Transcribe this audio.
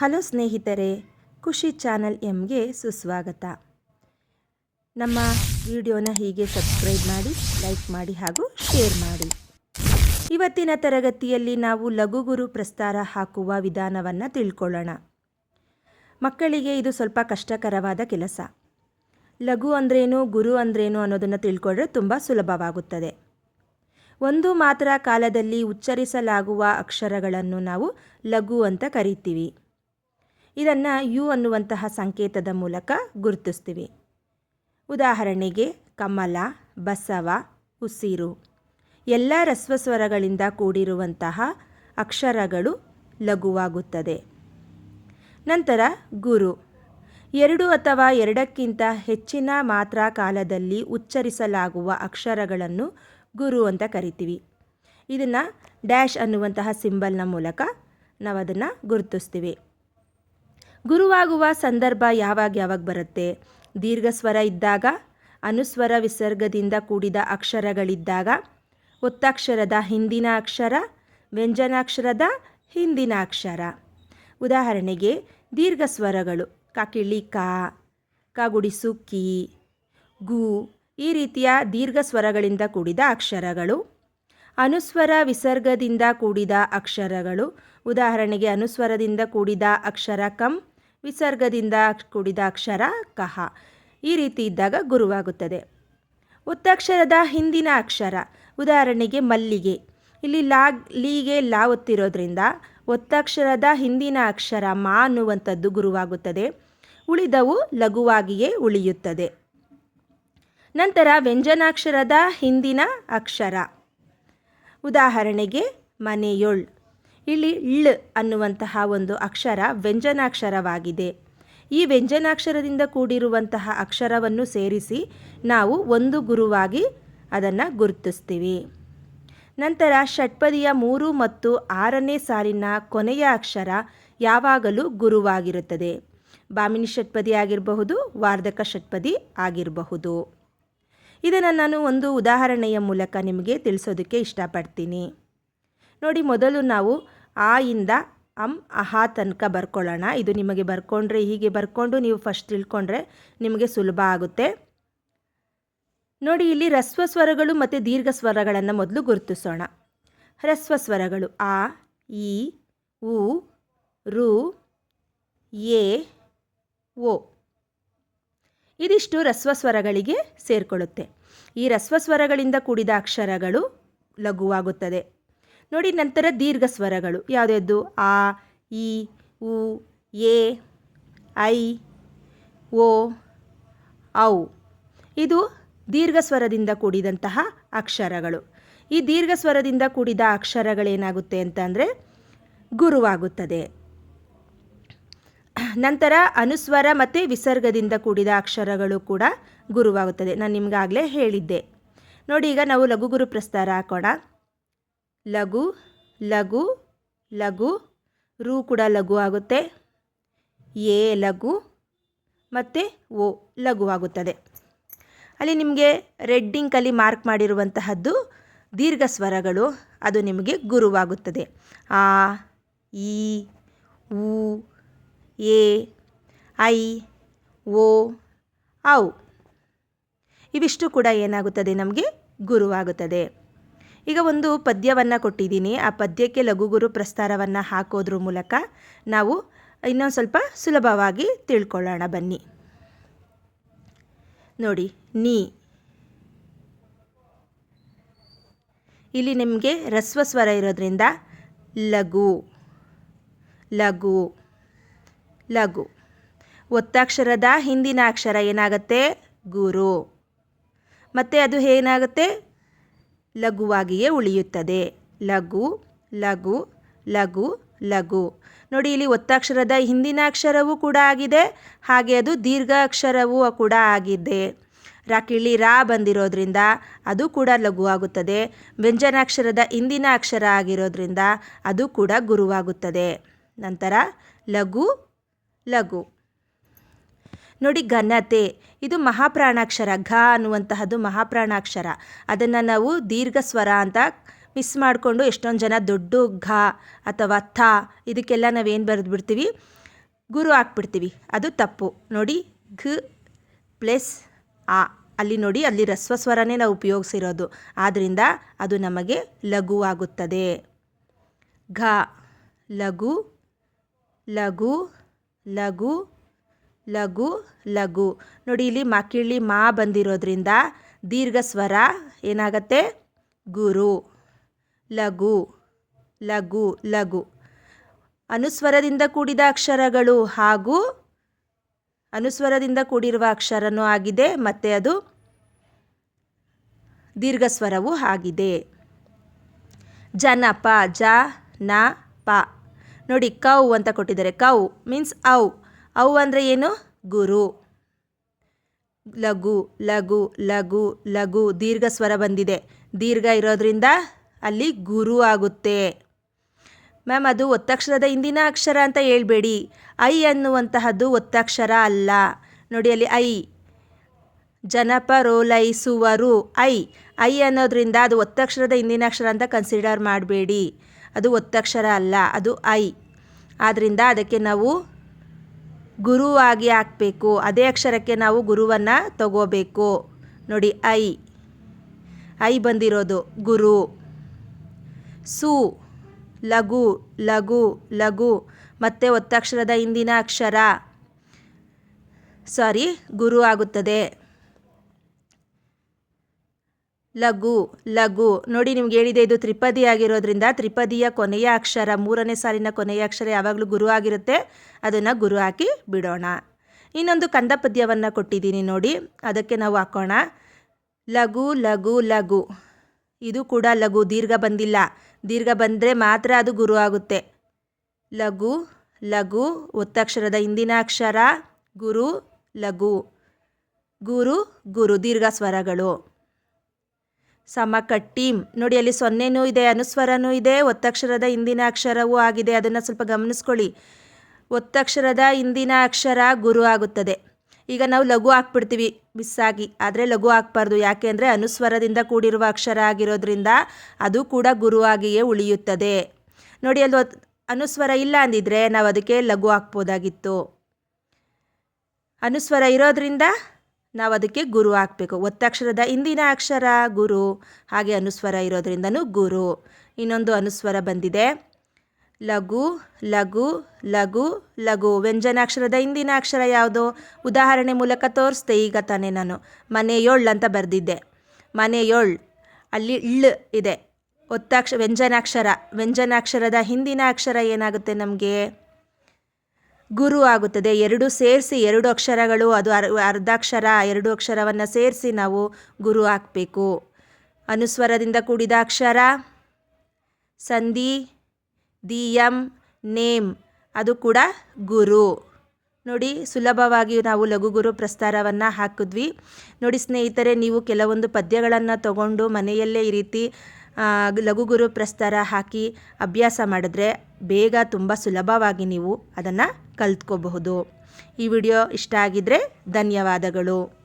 Hello ಸ್ನೇಹಿತರೆ, ಖುಷಿ channel ಎಮ್ಗೆ ಸುಸ್ವಾಗತ. ನಮ್ಮ ವಿಡಿಯೋನ ಹೀಗೆ ಸಬ್ಸ್ಕ್ರೈಬ್ ಮಾಡಿ, ಲೈಕ್ ಮಾಡಿ ಹಾಗೂ ಶೇರ್ ಮಾಡಿ. ಇವತ್ತಿನ ತರಗತಿಯಲ್ಲಿ ನಾವು ಲಘುಗುರು ಪ್ರಸ್ತಾರ ಹಾಕುವ ವಿಧಾನವನ್ನು ತಿಳ್ಕೊಳ್ಳೋಣ. ಮಕ್ಕಳಿಗೆ ಇದು ಸ್ವಲ್ಪ ಕಷ್ಟಕರವಾದ ಕೆಲಸ. ಲಘು ಅಂದ್ರೇನು, ಗುರು ಅಂದ್ರೇನು ಅನ್ನೋದನ್ನು ತಿಳ್ಕೊಂಡ್ರೆ ತುಂಬ ಸುಲಭವಾಗುತ್ತದೆ. ಒಂದು ಮಾತ್ರ ಕಾಲದಲ್ಲಿ ಉಚ್ಚರಿಸಲಾಗುವ ಅಕ್ಷರಗಳನ್ನು ನಾವು ಲಘು ಅಂತ ಕರಿತೀವಿ. ಇದನ್ನು ಯು ಅನ್ನುವಂತಹ ಸಂಕೇತದ ಮೂಲಕ ಗುರುತಿಸ್ತೀವಿ. ಉದಾಹರಣೆಗೆ ಕಮಲ, ಬಸವ, ಉಸಿರು. ಎಲ್ಲ ರಸ್ವಸ್ವರಗಳಿಂದ ಕೂಡಿರುವಂತಹ ಅಕ್ಷರಗಳು ಲಘುವಾಗುತ್ತದೆ. ನಂತರ ಗುರು. ಎರಡು ಅಥವಾ ಎರಡಕ್ಕಿಂತ ಹೆಚ್ಚಿನ ಮಾತ್ರ ಕಾಲದಲ್ಲಿ ಉಚ್ಚರಿಸಲಾಗುವ ಅಕ್ಷರಗಳನ್ನು ಗುರು ಅಂತ ಕರಿತೀವಿ. ಇದನ್ನು ಡ್ಯಾಶ್ ಅನ್ನುವಂತಹ ಸಿಂಬಲ್ನ ಮೂಲಕ ನಾವು ಅದನ್ನು ಗುರುತಿಸ್ತೀವಿ. ಗುರುವಾಗುವ ಸಂದರ್ಭ ಯಾವಾಗ ಯಾವಾಗ ಬರುತ್ತೆ? ದೀರ್ಘ ಸ್ವರ ಇದ್ದಾಗ, ಅನುಸ್ವರ ವಿಸರ್ಗದಿಂದ ಕೂಡಿದ ಅಕ್ಷರಗಳಿದ್ದಾಗ, ಒತ್ತಕ್ಷರದ ಹಿಂದಿನ ಅಕ್ಷರ, ವ್ಯಂಜನಾಕ್ಷರದ ಹಿಂದಿನ ಅಕ್ಷರ. ಉದಾಹರಣೆಗೆ ದೀರ್ಘ ಸ್ವರಗಳು ಕಾಕಿಳಿ ಕಾ ಕಾಗುಡಿಸು ಕಿ ಗು ಈ ರೀತಿಯ ದೀರ್ಘ ಸ್ವರಗಳಿಂದ ಕೂಡಿದ ಅಕ್ಷರಗಳು. ಅನುಸ್ವರ ವಿಸರ್ಗದಿಂದ ಕೂಡಿದ ಅಕ್ಷರಗಳು. ಉದಾಹರಣೆಗೆ, ಅನುಸ್ವರದಿಂದ ಕೂಡಿದ ಅಕ್ಷರ ಕಂ ವಿಸರ್ಗದಿಂದ ಕೂಡಿದ ಅಕ್ಷರ ಕಹ. ಈ ರೀತಿ ಇದ್ದಾಗ ಗುರುವಾಗುತ್ತದೆ. ಒತ್ತಕ್ಷರದ ಹಿಂದಿನ ಅಕ್ಷರ. ಉದಾಹರಣೆಗೆ ಮಲ್ಲಿಗೆ. ಇಲ್ಲಿ ಲಾ, ಲೀಗೆ ಲಾ ಒತ್ತಿರೋದ್ರಿಂದ ಒತ್ತಕ್ಷರದ ಹಿಂದಿನ ಅಕ್ಷರ ಮಾ ಅನ್ನುವಂಥದ್ದು ಗುರುವಾಗುತ್ತದೆ. ಉಳಿದವು ಲಘುವಾಗಿಯೇ ಉಳಿಯುತ್ತದೆ. ನಂತರ ವ್ಯಂಜನಾಕ್ಷರದ ಹಿಂದಿನ ಅಕ್ಷರ. ಉದಾಹರಣೆಗೆ ಮನೆಯೊಳ್. ಇಲ್ಲಿ ಳ್ ಅನ್ನುವಂತಹ ಒಂದು ಅಕ್ಷರ ವ್ಯಂಜನಾಕ್ಷರವಾಗಿದೆ. ಈ ವ್ಯಂಜನಾಕ್ಷರದಿಂದ ಕೂಡಿರುವಂತಹ ಅಕ್ಷರವನ್ನು ಸೇರಿಸಿ ನಾವು ಒಂದು ಗುರುವಾಗಿ ಅದನ್ನು ಗುರುತಿಸ್ತೀವಿ. ನಂತರ ಷಟ್ಪದಿಯ ಮೂರು ಮತ್ತು ಆರನೇ ಸಾಲಿನ ಕೊನೆಯ ಅಕ್ಷರ ಯಾವಾಗಲೂ ಗುರುವಾಗಿರುತ್ತದೆ. ಬಾಮಿನಿ ಷಟ್ಪದಿ ಆಗಿರಬಹುದು, ವಾರ್ಧಕ ಷಟ್ಪದಿ ಆಗಿರಬಹುದು. ಇದನ್ನು ನಾನು ಒಂದು ಉದಾಹರಣೆಯ ಮೂಲಕ ನಿಮಗೆ ತಿಳಿಸೋದಕ್ಕೆ ಇಷ್ಟಪಡ್ತೀನಿ. ನೋಡಿ, ಮೊದಲು ನಾವು ಆ ಇಂದ ಅಂ ಅಹಾ ತನಕ ಬರ್ಕೊಳ್ಳೋಣ. ಇದು ನಿಮಗೆ ಬರ್ಕೊಂಡ್ರೆ ಹೀಗೆ ಬರ್ಕೊಂಡು ನೀವು ಫಸ್ಟ್ ತಿಳ್ಕೊಂಡ್ರೆ ನಿಮಗೆ ಸುಲಭ ಆಗುತ್ತೆ. ನೋಡಿ, ಇಲ್ಲಿ ರಸ್ವ ಸ್ವರಗಳು ಮತ್ತು ದೀರ್ಘ ಸ್ವರಗಳನ್ನು ಮೊದಲು ಗುರುತಿಸೋಣ. ಹ್ರಸ್ವ ಸ್ವರಗಳು ಆ ಇ ಉ, ರು, ಎ, ಓ. ಇದಿಷ್ಟು ರಸ್ವ ಸ್ವರಗಳಿಗೆ ಸೇರಿಕೊಳ್ಳುತ್ತೆ. ಈ ರಸ್ವ ಸ್ವರಗಳಿಂದ ಕೂಡಿದ ಅಕ್ಷರಗಳು ಲಘುವಾಗುತ್ತದೆ. ನೋಡಿ ನಂತರ ದೀರ್ಘ ಸ್ವರಗಳು. ಯಾವುದ್ಯಾವುದು? ಆ ಇ ಉ, ಎ, ಐ, ಓ, ಔ. ಇದು ದೀರ್ಘ ಸ್ವರದಿಂದ ಕೂಡಿದಂತಹ ಅಕ್ಷರಗಳು. ಈ ದೀರ್ಘ ಸ್ವರದಿಂದ ಕೂಡಿದ ಅಕ್ಷರಗಳೇನಾಗುತ್ತೆ ಅಂತಂದರೆ ಗುರುವಾಗುತ್ತದೆ. ನಂತರ ಅನುಸ್ವರ ಮತ್ತು ವಿಸರ್ಗದಿಂದ ಕೂಡಿದ ಅಕ್ಷರಗಳು ಕೂಡ ಗುರುವಾಗುತ್ತದೆ. ನಾನು ನಿಮಗಾಗಲೇ ಹೇಳಿದ್ದೆ. ನೋಡಿ ಈಗ ನಾವು ಲಘುಗುರು ಪ್ರಸ್ತಾರ ಹಾಕೋಣ. ಲಘು ಲಘು ಲಘು ರು ಕೂಡ ಲಘು ಆಗುತ್ತೆ. ಎ ಲಘು ಮತ್ತು ಓ ಲಘುವಾಗುತ್ತದೆ ಅಲ್ಲಿ ನಿಮಗೆ ರೆಡ್ಡಿಂಕಲ್ಲಿ ಮಾರ್ಕ್ ಮಾಡಿರುವಂತಹದ್ದು ದೀರ್ಘ ಸ್ವರಗಳು, ಅದು ನಿಮಗೆ ಗುರುವಾಗುತ್ತದೆ. ಆ, ಈ, ಉ, ಎ, ಐ, ಓ, ಔ. ಇವಿಷ್ಟು ಕೂಡ ಏನಾಗುತ್ತದೆ ನಮಗೆ ಗುರುವಾಗುತ್ತದೆ. ಈಗ ಒಂದು ಪದ್ಯವನ್ನು ಕೊಟ್ಟಿದ್ದೀನಿ. ಆ ಪದ್ಯಕ್ಕೆ ಲಘುಗುರು ಪ್ರಸ್ತಾರವನ್ನು ಹಾಕೋದ್ರ ಮೂಲಕ ನಾವು ಇನ್ನೊಂದು ಸ್ವಲ್ಪ ಸುಲಭವಾಗಿ ತಿಳ್ಕೊಳ್ಳೋಣ. ಬನ್ನಿ. ನೋಡಿ, ನೀ. ಇಲ್ಲಿ ನಿಮಗೆ ರಸ್ವ ಸ್ವರ ಇರೋದ್ರಿಂದ ಲಘು ಲಘು ಲಘು. ಒತ್ತಾಕ್ಷರದ ಹಿಂದಿನ ಅಕ್ಷರ ಏನಾಗುತ್ತೆ? ಗುರು. ಮತ್ತು ಅದು ಏನಾಗುತ್ತೆ? ಲಘುವಾಗಿಯೇ ಉಳಿಯುತ್ತದೆ. ಲಘು ಲಘು ಲಘು ಲಘು. ನೋಡಿ, ಇಲ್ಲಿ ಒತ್ತಕ್ಷರದ ಹಿಂದಿನ ಅಕ್ಷರವೂ ಕೂಡ ಆಗಿದೆ. ಹಾಗೆ ಅದು ದೀರ್ಘ ಅಕ್ಷರವೂ ಕೂಡ ಆಗಿದೆ. ರಾಕಿಳಿ ರಾ ಬಂದಿರೋದ್ರಿಂದ ಅದು ಕೂಡ ಲಘುವಾಗುತ್ತದೆ. ವ್ಯಂಜನಾಕ್ಷರದ ಹಿಂದಿನ ಅಕ್ಷರ ಆಗಿರೋದ್ರಿಂದ ಅದು ಕೂಡ ಗುರುವಾಗುತ್ತದೆ. ನಂತರ ಲಘು ಲಘು. ನೋಡಿ ಘನತೆ. ಇದು ಮಹಾಪ್ರಾಣಾಕ್ಷರ, ಘ ಅನ್ನುವಂತಹದ್ದು ಮಹಾಪ್ರಾಣಾಕ್ಷರ. ಅದನ್ನು ನಾವು ದೀರ್ಘ ಸ್ವರ ಅಂತ ಮಿಸ್ ಮಾಡಿಕೊಂಡು ಎಷ್ಟೊಂದು ಜನ ದೊಡ್ಡ ಘ ಅಥವಾ ಥ ಇದಕ್ಕೆಲ್ಲ ನಾವೇನು ಬರೆದು ಬಿಡ್ತೀವಿ ಗುರು ಹಾಕ್ಬಿಡ್ತೀವಿ. ಅದು ತಪ್ಪು. ನೋಡಿ ಘ ಪ್ಲಸ್ ಆ. ಅಲ್ಲಿ ನೋಡಿ ಅಲ್ಲಿ ರಸ್ವ ಸ್ವರನೇ ನಾವು ಉಪಯೋಗಿಸಿರೋದು. ಆದ್ದರಿಂದ ಅದು ನಮಗೆ ಲಘುವಾಗುತ್ತದೆ ಘ, ಲಘು ಲಘು ಲಘು ಲಘು ಲಘು. ನೋಡಿ, ಇಲ್ಲಿ ಮಕ್ಕಿಳ್ಳಿ ಮಾ ಬಂದಿರೋದ್ರಿಂದ ದೀರ್ಘ ಸ್ವರ ಏನಾಗತ್ತೆ? ಗುರು. ಲಘು ಲಘು ಲಘು. ಅನುಸ್ವರದಿಂದ ಕೂಡಿದ ಅಕ್ಷರಗಳು ಹಾಗೂ ಅನುಸ್ವರದಿಂದ ಕೂಡಿರುವ ಅಕ್ಷರನೂ ಆಗಿದೆ, ಮತ್ತು ಅದು ದೀರ್ಘ ಸ್ವರವೂ ಆಗಿದೆ. ಜನಪ, ಜ, ನ, ಪ. ನೋಡಿ, ಕೌ ಅಂತ ಕೊಟ್ಟಿದ್ದಾರೆ. ಕೌ ಮೀನ್ಸ್ ಔ. ಔ ಅಂದರೆ ಏನು? ಗುರು. ಲಘು ಲಘು ಲಘು ಲಘು, ದೀರ್ಘ ಸ್ವರ ಬಂದಿದೆ. ದೀರ್ಘ ಇರೋದ್ರಿಂದ ಅಲ್ಲಿ ಗುರು ಆಗುತ್ತೆ. ಮ್ಯಾಮ್, ಅದು ಒತ್ತಕ್ಷರದ ಹಿಂದಿನ ಅಕ್ಷರ ಅಂತ ಹೇಳ್ಬೇಡಿ. ಐ ಅನ್ನುವಂತಹದ್ದು ಒತ್ತಕ್ಷರ ಅಲ್ಲ. ನೋಡಿ ಅಲ್ಲಿ ಐ. ಜನಪರೋಲೈಸುವರು ಐ. ಐ ಅನ್ನೋದ್ರಿಂದ ಅದು ಒತ್ತಕ್ಷರದ ಹಿಂದಿನ ಅಕ್ಷರ ಅಂತ ಕನ್ಸಿಡರ್ ಮಾಡಬೇಡಿ. ಅದು ಒತ್ತಕ್ಷರ ಅಲ್ಲ, ಅದು ಐ. ಆದ್ದರಿಂದ ಅದಕ್ಕೆ ನಾವು ಗುರುವಾಗಿ ಹಾಕಬೇಕು. ಅದೇ ಅಕ್ಷರಕ್ಕೆ ನಾವು ಗುರುವನ್ನು ತಗೋಬೇಕು. ನೋಡಿ, ಐ. ಐ ಬಂದಿರೋದು ಗುರು. ಸು. ಲಘು ಲಘು ಲಘು. ಮತ್ತೆ ಒತ್ತಕ್ಷರದ ಹಿಂದಿನ ಅಕ್ಷರ. ಸಾರಿ, ಗುರು ಆಗುತ್ತದೆ. ಲಘು ಲಘು. ನೋಡಿ, ನಿಮ್ಗೆ ಹೇಳಿದೆ, ಇದು ತ್ರಿಪದಿ ಆಗಿರೋದ್ರಿಂದ ತ್ರಿಪದಿಯ ಕೊನೆಯ ಅಕ್ಷರ, ಮೂರನೇ ಸಾಲಿನ ಕೊನೆಯ ಅಕ್ಷರ ಯಾವಾಗಲೂ ಗುರು ಆಗಿರುತ್ತೆ. ಅದನ್ನು ಗುರು ಹಾಕಿ ಬಿಡೋಣ. ಇನ್ನೊಂದು ಕಂದ ಪದ್ಯವನ್ನು ಕೊಟ್ಟಿದ್ದೀನಿ ನೋಡಿ, ಅದಕ್ಕೆ ನಾವು ಹಾಕೋಣ. ಲಘು ಲಘು ಲಘು. ಇದು ಕೂಡ ಲಘು, ದೀರ್ಘ ಬಂದಿಲ್ಲ. ದೀರ್ಘ ಬಂದರೆ ಮಾತ್ರ ಅದು ಗುರು ಆಗುತ್ತೆ. ಲಘು ಲಘು, ಒತ್ತಕ್ಷರದ ಹಿಂದಿನ ಅಕ್ಷರ, ಗುರು, ಲಘು. ಗುರು ಗುರು, ದೀರ್ಘ ಸ್ವರಗಳು. ಸಮಕಟ್ಟಿಂ. ನೋಡಿ, ಅಲ್ಲಿ ಸೊನ್ನೆನೂ ಇದೆ, ಅನುಸ್ವರನೂ ಇದೆ, ಒತ್ತಕ್ಷರದ ಹಿಂದಿನ ಅಕ್ಷರವೂ ಆಗಿದೆ. ಅದನ್ನು ಸ್ವಲ್ಪ ಗಮನಿಸ್ಕೊಳ್ಳಿ. ಒತ್ತಕ್ಷರದ ಹಿಂದಿನ ಅಕ್ಷರ ಗುರು ಆಗುತ್ತದೆ. ಈಗ ನಾವು ಲಘು ಹಾಕ್ಬಿಡ್ತೀವಿ ಮಿಸ್ಸಾಗಿ ಆದರೆ ಲಘು ಹಾಕ್ಬಾರ್ದು. ಯಾಕೆ ಅಂದರೆ ಅನುಸ್ವರದಿಂದ ಕೂಡಿರುವ ಅಕ್ಷರ ಆಗಿರೋದ್ರಿಂದ ಅದು ಕೂಡ ಗುರುವಾಗಿಯೇ ಉಳಿಯುತ್ತದೆ. ನೋಡಿ, ಅಲ್ಲಿ ಅನುಸ್ವರ ಇಲ್ಲ ಅಂದಿದ್ರೆ ನಾವು ಅದಕ್ಕೆ ಲಘು ಹಾಕ್ಬೋದಾಗಿತ್ತು. ಅನುಸ್ವರ ಇರೋದ್ರಿಂದ ನಾವು ಅದಕ್ಕೆ ಗುರು ಹಾಕಬೇಕು ಒತ್ತಕ್ಷರದ ಹಿಂದಿನ ಅಕ್ಷರ ಗುರು, ಹಾಗೆ ಅನುಸ್ವರ ಇರೋದ್ರಿಂದನೂ ಗುರು. ಇನ್ನೊಂದು ಅನುಸ್ವರ ಬಂದಿದೆ. ಲಘು ಲಘು ಲಘು ಲಘು. ವ್ಯಂಜನಾಕ್ಷರದ ಹಿಂದಿನ ಅಕ್ಷರ ಯಾವುದು? ಉದಾಹರಣೆ ಮೂಲಕ ತೋರಿಸ್ದೆ ಈಗ ತಾನೇ ನಾನು. ಮನೆಯೊಳ್ ಅಂತ ಬರೆದಿದ್ದೆ. ಮನೆಯೊಳ್ ಅಲ್ಲಿ ಳ್ ಇದೆ. ಒತ್ತಾಕ್ಷ ವ್ಯಂಜನಾಕ್ಷರ ವ್ಯಂಜನಾಕ್ಷರದ ಹಿಂದಿನ ಅಕ್ಷರ ಏನಾಗುತ್ತೆ ನಮಗೆ? ಗುರು ಆಗುತ್ತದೆ. ಎರಡು ಸೇರಿಸಿ ಎರಡು ಅಕ್ಷರಗಳು, ಅದು ಅರ್, ಅರ್ಧಾಕ್ಷರ, ಎರಡು ಅಕ್ಷರವನ್ನು ಸೇರಿಸಿ ನಾವು ಗುರು ಹಾಕಬೇಕು ಅನುಸ್ವರದಿಂದ ಕೂಡಿದ ಅಕ್ಷರ, ಸಂಧಿ, ದಿಯಂ, ನೇಮ್, ಅದು ಕೂಡ ಗುರು. ನೋಡಿ, ಸುಲಭವಾಗಿ ನಾವು ಲಘು ಗುರು ಪ್ರಸ್ತಾರವನ್ನು ಹಾಕಿದ್ವಿ. ನೋಡಿ ಸ್ನೇಹಿತರೆ, ನೀವು ಕೆಲವೊಂದು ಪದ್ಯಗಳನ್ನು ತಗೊಂಡು ಮನೆಯಲ್ಲೇ ಈ ರೀತಿ ಆ, ಲಘು ಗುರು ಪ್ರಸ್ತಾರ ಹಾಕಿ ಅಭ್ಯಾಸ ಮಾಡಿದ್ರೆ ಬೇಗ ತುಂಬ ಸುಲಭವಾಗಿ ನೀವು ಅದನ್ನು ಕಲ್ತ್ಕೋಬಹುದು. ಈ ವಿಡಿಯೋ ಇಷ್ಟ ಆಗಿದ್ದರೆ ಧನ್ಯವಾದಗಳು.